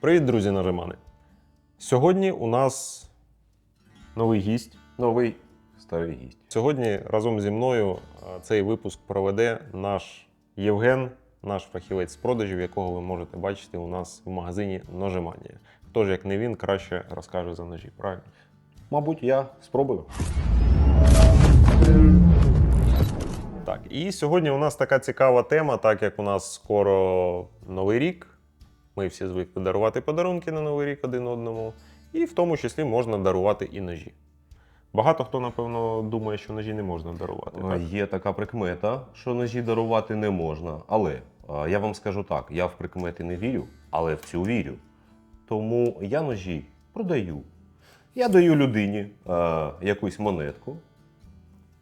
Привіт, друзі нажимани. Сьогодні у нас новий гість. Новий старий гість. Сьогодні разом зі мною цей випуск проведе наш Євген, наш фахівець з продажів, якого ви можете бачити у нас в магазині Ножиманія. Хто ж, як не він, краще розкаже за ножі, правильно? Мабуть, я спробую. Так, і сьогодні у нас така цікава тема, так як у нас скоро Новий рік. Ми всі звикли дарувати подарунки на Новий рік один одному, і в тому числі можна дарувати і ножі. Багато хто, напевно, думає, що ножі не можна дарувати. Так? Є така прикмета, що ножі дарувати не можна. Але я вам скажу так: я в прикмети не вірю, але в цю вірю. Тому я ножі продаю. Я даю людині е, якусь монетку,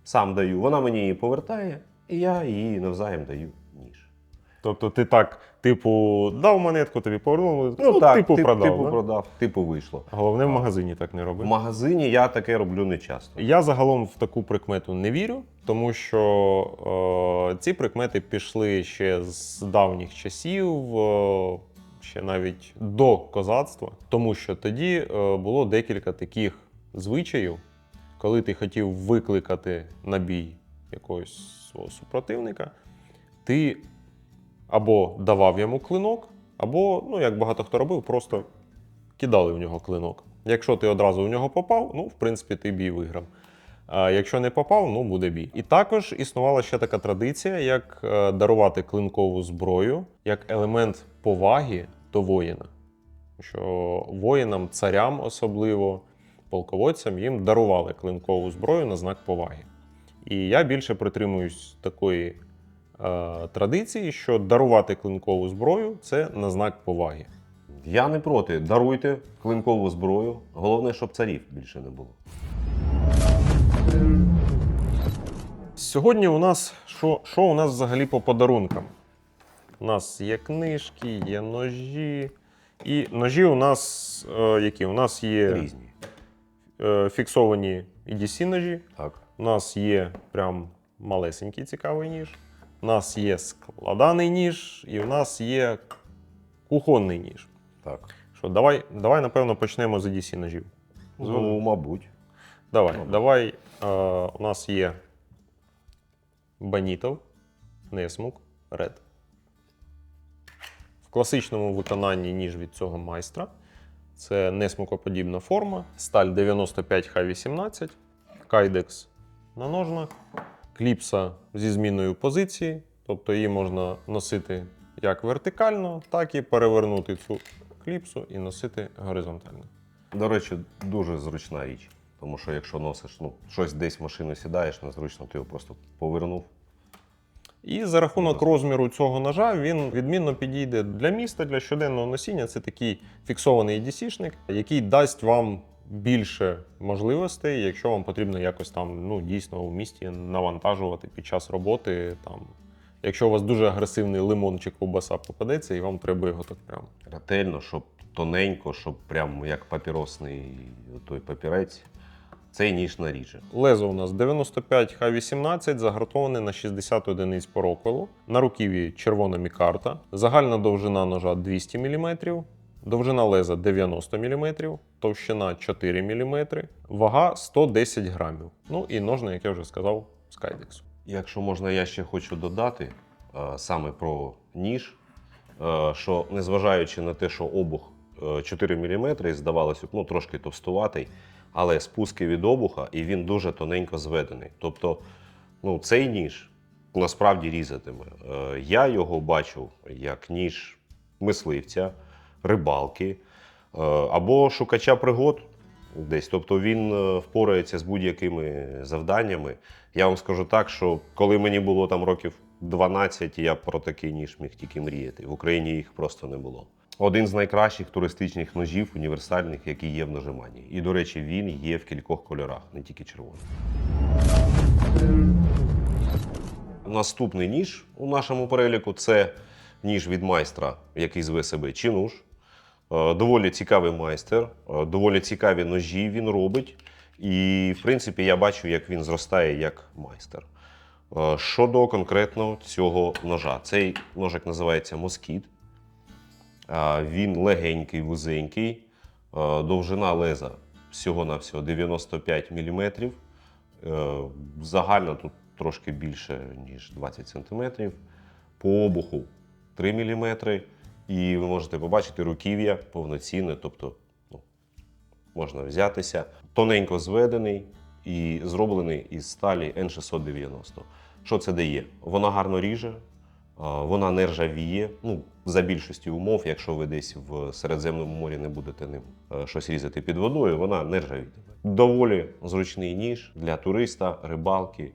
сам даю, вона мені її повертає, і я їй навзаєм даю ніж. Тобто ти так, типу, дав монетку, тобі повернув, ну, типу, тип- продав. типу да? продав, типу вийшло. Головне в магазині так не В магазині я таке роблю не часто. Я загалом в таку прикмету не вірю, тому що е, ці прикмети пішли ще з давніх часів, е, ще навіть до козацтва, тому що тоді е, було декілька таких звичаїв, коли ти хотів викликати на бій якогось свого супротивника, ти або давав йому клинок, або, ну як багато хто робив, просто кидали в нього клинок. Якщо ти одразу в нього попав, ну, в принципі, ти бій виграв. А якщо не попав, ну буде бій. І також існувала ще така традиція, як е, дарувати клинкову зброю як елемент поваги до воїна. Що воїнам, царям особливо, полководцям їм дарували клинкову зброю на знак поваги. І я більше притримуюсь такої традиції, що дарувати клинкову зброю це на знак поваги. Я не проти. Даруйте клинкову зброю. Головне, щоб царів більше не було. Сьогодні у нас що, що у нас взагалі по подарункам? У нас є книжки, є ножі. І ножі у нас е, які? У нас є Різні. е, фіксовані EDC ножі. Так. У нас є прям малесенький цікавий ніж. У нас є складаний ніж, і у нас є кухонний ніж. Так. Що, давай, давай, напевно, почнемо з EDC ножів. Ну, мабуть. Давай, Добре. давай. Е, у нас є Банітов, Несмук, Ред. В класичному виконанні ніж від цього майстра. Це несмукоподібна форма, сталь 95Х18, кайдекс на ножнах, кліпса зі зміною позиції. Тобто її можна носити як вертикально, так і перевернути цю кліпсу і носити горизонтально. До речі, дуже зручна річ. Тому що якщо носиш, ну, щось десь в машину сідаєш, незручно, ти його просто повернув. І за рахунок розміру цього ножа він відмінно підійде для міста, для щоденного носіння. Це такий фіксований EDC-шник, який дасть вам більше можливостей, якщо вам потрібно якось там ну, дійсно в місті навантажувати під час роботи. Там, якщо у вас дуже агресивний лимон чи ковбаса попадеться, і вам треба його так прямо. Ретельно, щоб тоненько, щоб прям як папіросний той папірець. Цей ніж наріже. Лезо у нас 95Х18, загартоване на 60 одиниць по роквелу. На руків'ї червона мікарта. Загальна довжина ножа 200 мм, довжина леза 90 мм, товщина 4 мм, вага 110 грамів. Ну і ножна, як я вже сказав, з. Якщо можна, я ще хочу додати е, саме про ніж, е, що незважаючи на те, що обух е, 4 мм і здавалося, б, ну, трошки товстуватий, але спуски від обуха і він дуже тоненько зведений. Тобто, ну, цей ніж насправді різатиме. Е, Я його бачив як ніж мисливця, рибалки е, або шукача пригод десь. Тобто він е, впорається з будь-якими завданнями. Я вам скажу так, що коли мені було там років 12, я про такий ніж міг тільки мріяти. В Україні їх просто не було. Один з найкращих туристичних ножів універсальних, які є в ножимані. І, до речі, він є в кількох кольорах, не тільки червоний. Наступний ніж у нашому переліку це ніж від майстра, який зве себе Чинуш. Е, Доволі цікавий майстер, е, доволі цікаві ножі він робить. І, в принципі, я бачу, як він зростає як майстер. Е, Щодо конкретно цього ножа, цей ножик називається Москіт. Він легенький, вузенький, довжина леза всього-навсього 95 мм. Загально тут трошки більше, ніж 20 см. По обуху 3 мм. І ви можете побачити руків'я повноцінне, тобто ну, можна взятися. Тоненько зведений і зроблений із сталі N690. Що це дає? Вона гарно ріже, вона не ржавіє. Ну, за більшості умов, якщо ви десь в Середземному морі не будете ним е, щось різати під водою, вона не ржавіє. Доволі зручний ніж для туриста, рибалки,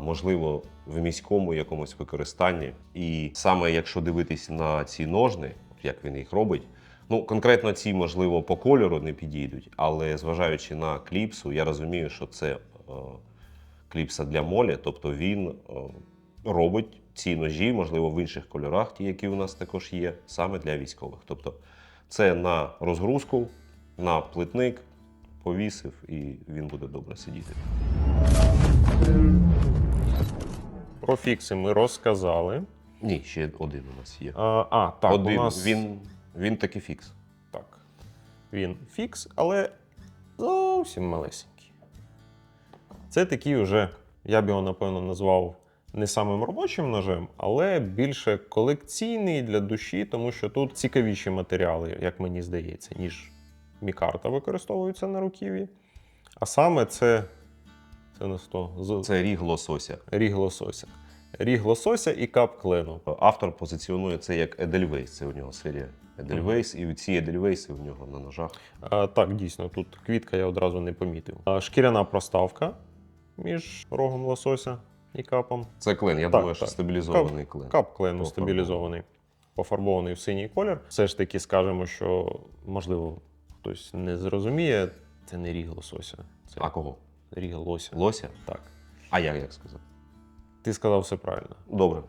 можливо, в міському якомусь використанні. І саме якщо дивитись на ці ножни, як він їх робить, ну конкретно ці, можливо, по кольору не підійдуть, але зважаючи на кліпсу, я розумію, що це е, кліпса для молі, тобто він е, робить ці ножі, можливо, в інших кольорах, ті, які у нас також є, саме для військових. Тобто це на розгрузку, на плитник, повісив, і він буде добре сидіти. Про фікси ми розказали. Ні, ще один у нас є. А, а так, один, у нас він, він таки фікс. так. Він фікс, але зовсім малесенький. Це такий вже, я б його напевно назвав не самим робочим ножем, але більше колекційний для душі, тому що тут цікавіші матеріали, як мені здається, ніж мікарта використовуються на руків'ї. А саме це. Це на сто. З... Це ріг лосося. Ріг лосося. Ріг лосося і кап клену. Автор позиціонує це як Едельвейс. Це у нього серія Едельвейс, і ці Едельвейси у нього на ножах. А, так, дійсно, тут квітка я одразу не помітив. А, шкіряна проставка між рогом лосося і капом. Це клен, я Так, думаю, що так. стабілізований клен. Кап клену стабілізований, пофарбований в синій колір. Все ж таки скажемо, що можливо хтось не зрозуміє, це не ріг лосося. Це А кого? Ріг лося. Лося? Так. А я як сказав? Ти сказав все правильно. Добре.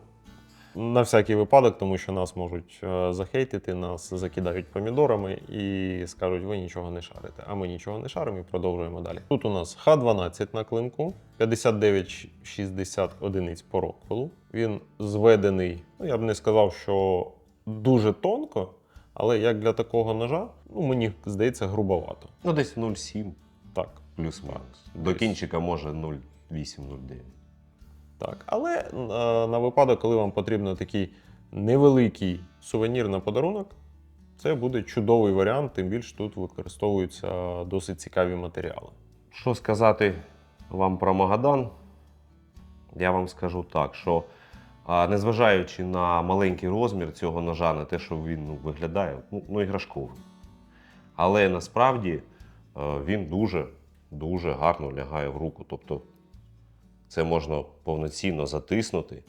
На всякий випадок, тому що нас можуть е, захейтити, нас закидають помідорами і скажуть, ви нічого не шарите. А ми нічого не шаримо і продовжуємо далі. Тут у нас Х12 на клинку, 59,60 одиниць по роквелу. Він зведений, ну я б не сказав, що дуже тонко, але як для такого ножа, ну мені здається, грубовато. Ну, десь 0,7 Так. Плюс-мінус. До кінчика може 0,8-0,9. Так, але е, на випадок, коли вам потрібен такий невеликий сувенір на подарунок, це буде чудовий варіант, тим більше тут використовуються досить цікаві матеріали. Що сказати вам про Магадан? Я вам скажу так, що незважаючи на маленький розмір цього ножа, на те, що він ну, виглядає ну, ну, іграшковим. Але насправді е, він дуже дуже гарно лягає в руку. Тобто це можна повноцінно затиснути,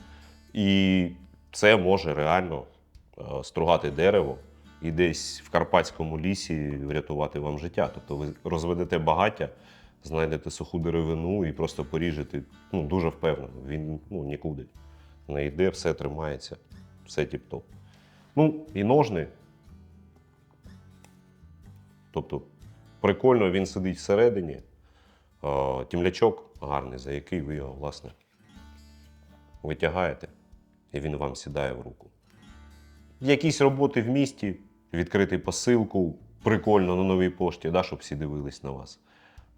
і це може реально е, стругати дерево і десь в карпатському лісі врятувати вам життя. Тобто ви розведете багаття, знайдете суху деревину і просто поріжете ну, дуже впевнено. Він ну, нікуди не йде, все тримається, все тіп-топ. Ну, і ножни. Тобто, прикольно він сидить всередині. Е, Тімлячок гарний, за який ви його, власне, витягаєте, і він вам сідає в руку. Якісь роботи в місті, відкрити посилку, прикольно на новій пошті, да, щоб всі дивились на вас.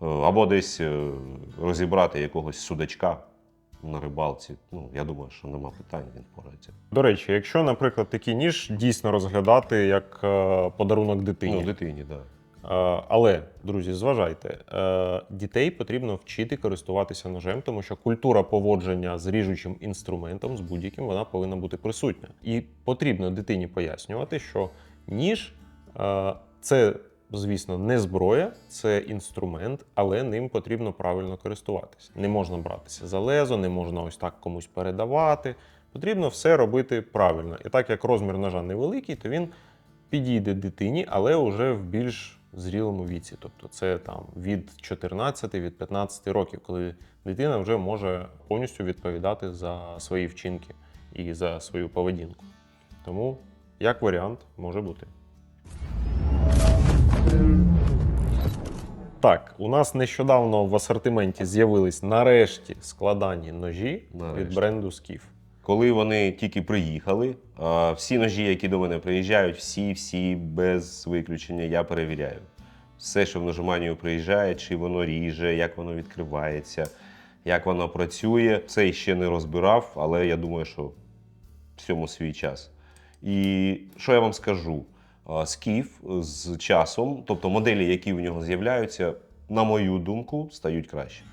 Е, Або десь е, розібрати якогось судачка на рибалці. Ну, я думаю, що нема питань, він впорається. До речі, якщо, наприклад, такий ніж дійсно розглядати як подарунок дитині. Ну, дитині, так. Да. Е, Але, друзі, зважайте, е, дітей потрібно вчити користуватися ножем, тому що культура поводження з ріжучим інструментом, з будь-яким, вона повинна бути присутня. І потрібно дитині пояснювати, що ніж е, це, звісно, не зброя, це інструмент, але ним потрібно правильно користуватися. Не можна братися за лезо, не можна ось так комусь передавати. Потрібно все робити правильно. І так як розмір ножа невеликий, то він підійде дитині, але вже в більш зрілому віці. Тобто це там від 14 від 15 років, коли дитина вже може повністю відповідати за свої вчинки і за свою поведінку. Тому, як варіант, може бути. Так, у нас нещодавно в асортименті з'явились нарешті складані ножі від бренду Skiff. Коли вони тільки приїхали, всі ножі, які до мене приїжджають, всі, всі без виключення, я перевіряю. Все, що в ножоманію приїжджає, чи воно ріже, як воно відкривається, як воно працює. Це ще не розбирав, але я думаю, що всьому свій час. І що я вам скажу? Скіф з часом, тобто моделі, які в нього з'являються, на мою думку, стають краще.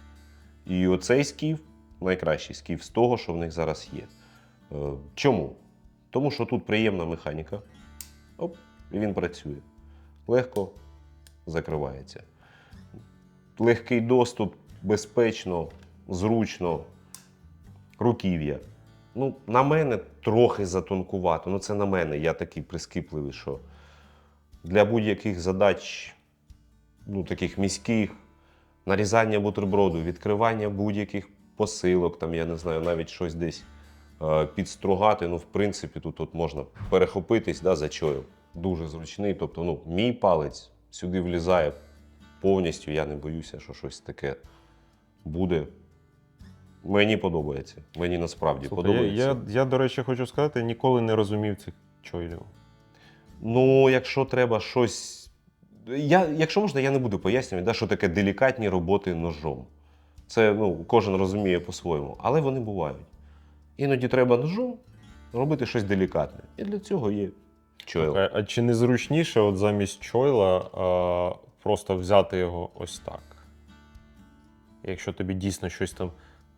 І оцей скіф найкращий скіф з того, що в них зараз є. Е, Чому? Тому що тут приємна механіка. Оп, і він працює. Легко закривається. Легкий доступ, безпечно, зручно, руків'я. Ну, на мене трохи затонкувато. Ну, це на мене. Я такий прискіпливий, що для будь-яких задач, ну, таких міських, нарізання бутерброду, відкривання будь-яких посилок, там, я не знаю, навіть щось десь підстругати. Ну, в принципі, тут от можна перехопитись да, за чою. Дуже зручний. Тобто, ну, мій палець сюди влізає повністю. Я не боюся, що щось таке буде. Мені подобається. Мені насправді Слухай, подобається. Я, я, я, до речі, хочу сказати, ніколи не розумів цих чойлів. Ну, якщо треба щось. Я, якщо можна, я не буду пояснювати, да, що таке делікатні роботи ножом. Це ну, кожен розуміє по-своєму, але вони бувають. Іноді треба ножом робити щось делікатне. І для цього є чойл. А, а чи не зручніше, от замість чойла, а, просто взяти його ось так? Якщо тобі дійсно щось там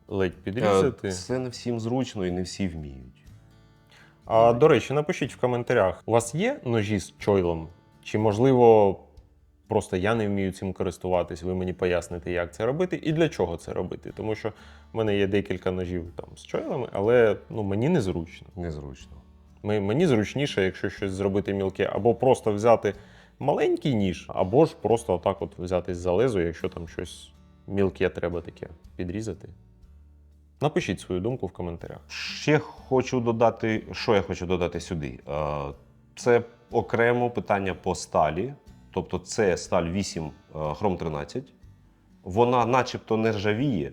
ледь підрізати. Е, Це не всім зручно і не всі вміють. А до речі, напишіть в коментарях, у вас є ножі з чойлом? Чи можливо просто я не вмію цим користуватись, ви мені поясните, як це робити і для чого це робити? Тому що в мене є декілька ножів там з чойлами, але ну, мені незручно. Незручно. Мені зручніше, якщо щось зробити мілке, або просто взяти маленький ніж, або ж просто отак от взятись за лезо, якщо там щось мілке треба таке підрізати. Напишіть свою думку в коментарях. Ще хочу додати, що я хочу додати сюди. Е, Це окремо питання по сталі. Тобто це сталь 8 е, хром 13. Вона начебто не ржавіє.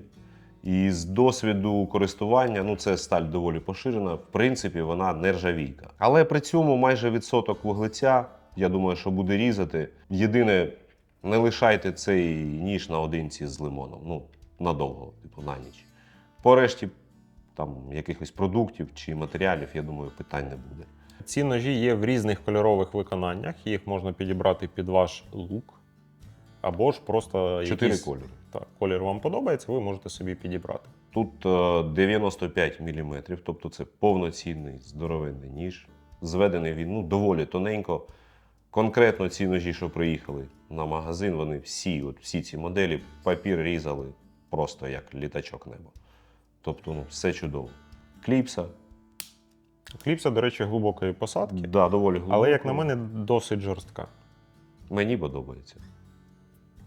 І з досвіду користування, ну це сталь доволі поширена. В принципі, вона не ржавійка. Але при цьому майже відсоток вуглеця, я думаю, що буде різати. Єдине, не лишайте цей ніж наодинці з лимоном. Ну, надовго, типу, на ніч. По решті там якихось продуктів чи матеріалів, я думаю, питань не буде. Ці ножі є в різних кольорових виконаннях, їх можна підібрати під ваш лук. Або ж просто Чотири якийсь, кольори. Так, колір вам подобається, ви можете собі підібрати. Тут е, 95 мм, тобто це повноцінний здоровенний ніж. Зведений він ну, доволі тоненько. Конкретно ці ножі, що приїхали на магазин, вони всі, от всі ці моделі, папір різали просто як літачок неба. Тобто, ну, все чудово. Кліпса, Кліпса, до речі, глибокої посадки, да, доволі глибоко. але, як на мене, досить жорстка. Мені подобається.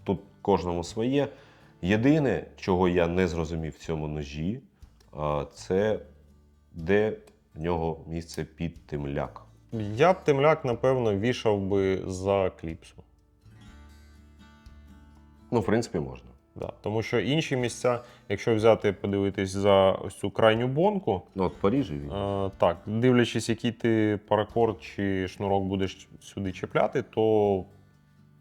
Тут кожному своє. Єдине, чого я не зрозумів в цьому ножі, це де в нього місце під темляк. Я б темляк, напевно, вішав би за кліпсу. Ну, в принципі, можна. Да. Тому що інші місця, якщо взяти, подивитись за ось цю крайню бонку, Ну, от Парижі він. е, так, дивлячись, який ти паракорд чи шнурок будеш сюди чіпляти, то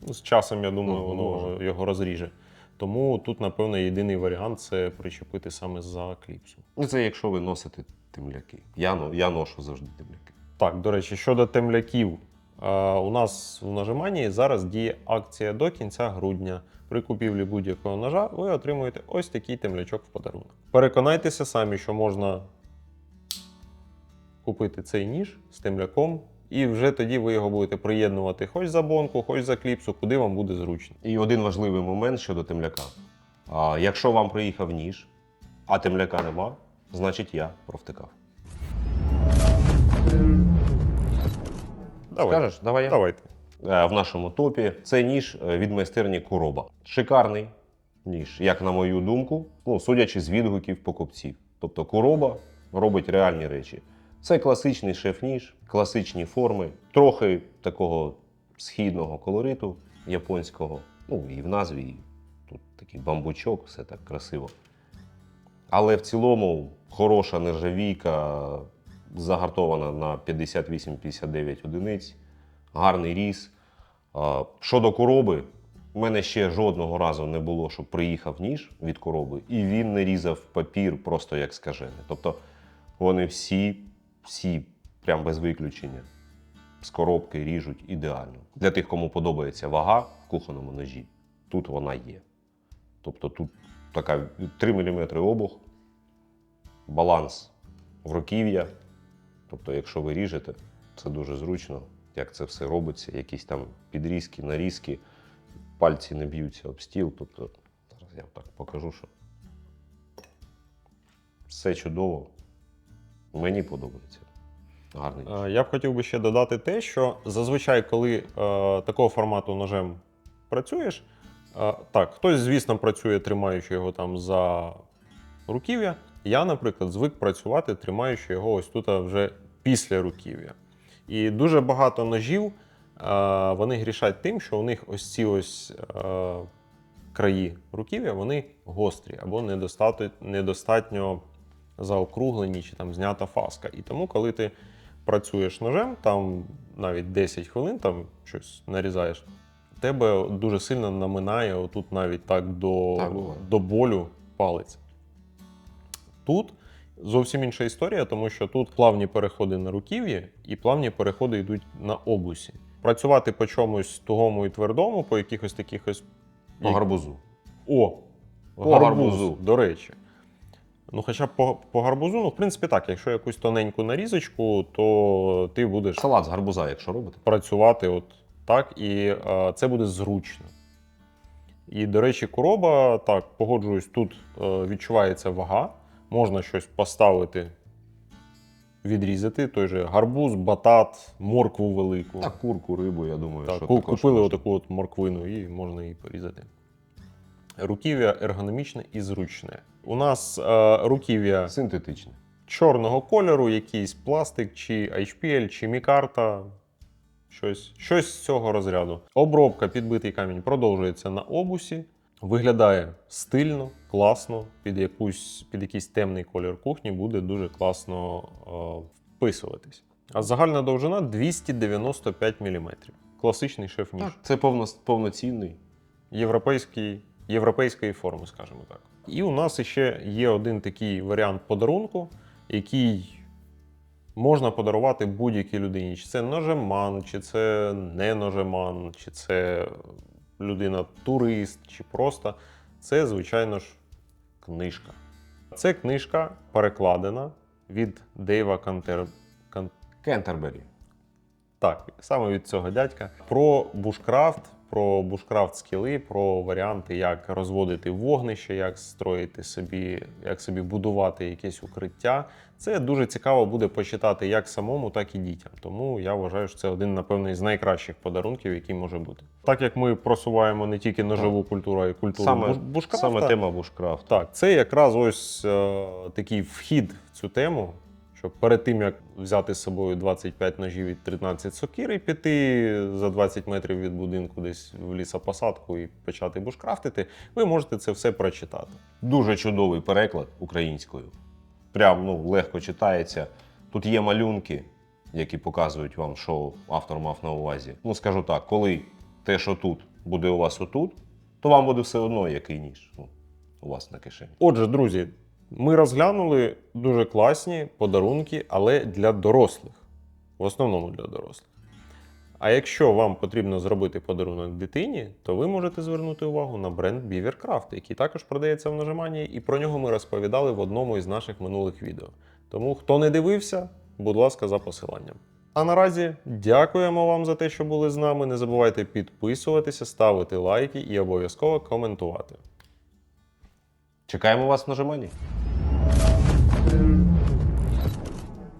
ну, з часом, я думаю, Ну, воно може. його розріже. Тому тут, напевно, єдиний варіант це причепити саме за кліпсу. Ну, це якщо ви носите темляки. Я, я ношу завжди темляки. Так, до речі, щодо темляків, у нас в нажиманні зараз діє акція до кінця грудня. При купівлі будь-якого ножа ви отримуєте ось такий темлячок в подарунок. Переконайтеся самі, що можна купити цей ніж з темляком, і вже тоді ви його будете приєднувати хоч за бонку, хоч за кліпсу, куди вам буде зручно. І один важливий момент щодо темляка. А, якщо вам приїхав ніж, а темляка нема, значить я провтикав. Давайте. Скажеш, давай я. Давайте. В нашому топі. Це ніж е, від майстерні Куроба. Шикарний ніж, як на мою думку, ну, судячи з відгуків покупців. Тобто Куроба робить реальні речі. Це класичний шеф-ніж, класичні форми, трохи такого східного колориту японського. Ну і в назві і тут такий бамбучок, все так красиво. Але в цілому хороша нержавійка, загартована на 58-59 одиниць, гарний різ. А, Щодо короби, у мене ще жодного разу не було, щоб приїхав ніж від короби, і він не різав папір просто як скажений. Тобто вони всі, всі, прям без виключення, з коробки ріжуть ідеально. Для тих, кому подобається вага в кухонному ножі, тут вона є. Тобто тут така 3 мм обух, баланс в руків'я. Тобто, якщо ви ріжете, це дуже зручно, як це все робиться, якісь там підрізки, нарізки, пальці не б'ються об стіл. Тобто, зараз я так покажу, що все чудово. Мені подобається. Гарний. Е, Я б хотів би ще додати те, що зазвичай, коли е, такого формату ножем працюєш, е, так, хтось, звісно, працює, тримаючи його там за руків'я. Я, наприклад, звик працювати, тримаючи його ось тут вже після руків'я. І дуже багато ножів вони грішать тим, що у них ось ці ось краї руків'я вони гострі або недостатньо, недостатньо заокруглені чи там знята фаска. І тому, коли ти працюєш ножем, там навіть 10 хвилин там щось нарізаєш, тебе дуже сильно наминає отут навіть так до, Так, до болю палець. Тут зовсім інша історія, тому що тут плавні переходи на руків'ї і плавні переходи йдуть на обусі. Працювати по чомусь тугому і твердому, по якихось таких ось. По гарбузу. О! По гарбуз, гарбузу. до речі. Ну, хоча б по, по гарбузу, ну, в принципі, так, якщо якусь тоненьку нарізочку, то ти будеш Салат з гарбуза, якщо робите. працювати от так, і е, це буде зручно. І, до речі, короба, так, погоджуюсь, тут е, відчувається вага, можна щось поставити, відрізати, той же гарбуз, батат, моркву велику. Так, курку, рибу, я думаю, Так, що ку- також купили можна. отаку от морквину і можна її порізати. Руків'я ергономічне і зручне. У нас е, руків'я Синтетичне. чорного кольору, якийсь пластик, чи HPL, чи мікарта. Щось, щось з цього розряду. Обробка підбитий камінь продовжується на обусі. Виглядає стильно, класно, під, якусь, під якийсь темний колір кухні буде дуже класно е, вписуватись. А загальна довжина 295 мм. Класичний шеф-ніж. Так, це повно, повноцінний. Європейський, європейської форми, скажімо так. І у нас ще є один такий варіант подарунку, який можна подарувати будь-якій людині. Чи це ножеман, чи це не ножеман, чи це людина-турист, чи просто це, звичайно ж, книжка. Це книжка перекладена від Дейва Кантер... Кан... Кентербері. Так, саме від цього дядька. Про бушкрафт, про бушкрафт скіли, про варіанти, як розводити вогнище, як строїти собі, як собі будувати якесь укриття. Це дуже цікаво буде почитати як самому, так і дітям. Тому я вважаю, що це один, напевно, із найкращих подарунків, який може бути. Так як ми просуваємо не тільки ножову культуру, а й культуру Саме, бушкрафта. саме тема бушкрафту. Так, це якраз ось е, такий вхід в цю тему. Що перед тим як взяти з собою 25 ножів і 13 сокир і піти за 20 метрів від будинку десь в лісопосадку і почати бушкрафтити, ви можете це все прочитати. Дуже чудовий переклад українською. Прям ну, легко читається. Тут є малюнки, які показують вам, що автор мав на увазі. Ну, скажу так, коли те, що тут, буде у вас отут, то вам буде все одно який ніж ну, у вас на кишені. Отже, друзі, ми розглянули дуже класні подарунки, але для дорослих. В основному для дорослих. А якщо вам потрібно зробити подарунок дитині, то ви можете звернути увагу на бренд Beavercraft, який також продається в нажиманні, і про нього ми розповідали в одному із наших минулих відео. Тому хто не дивився, будь ласка, за посиланням. А наразі дякуємо вам за те, що були з нами. Не забувайте підписуватися, ставити лайки і обов'язково коментувати. Чекаємо вас в нажиманні.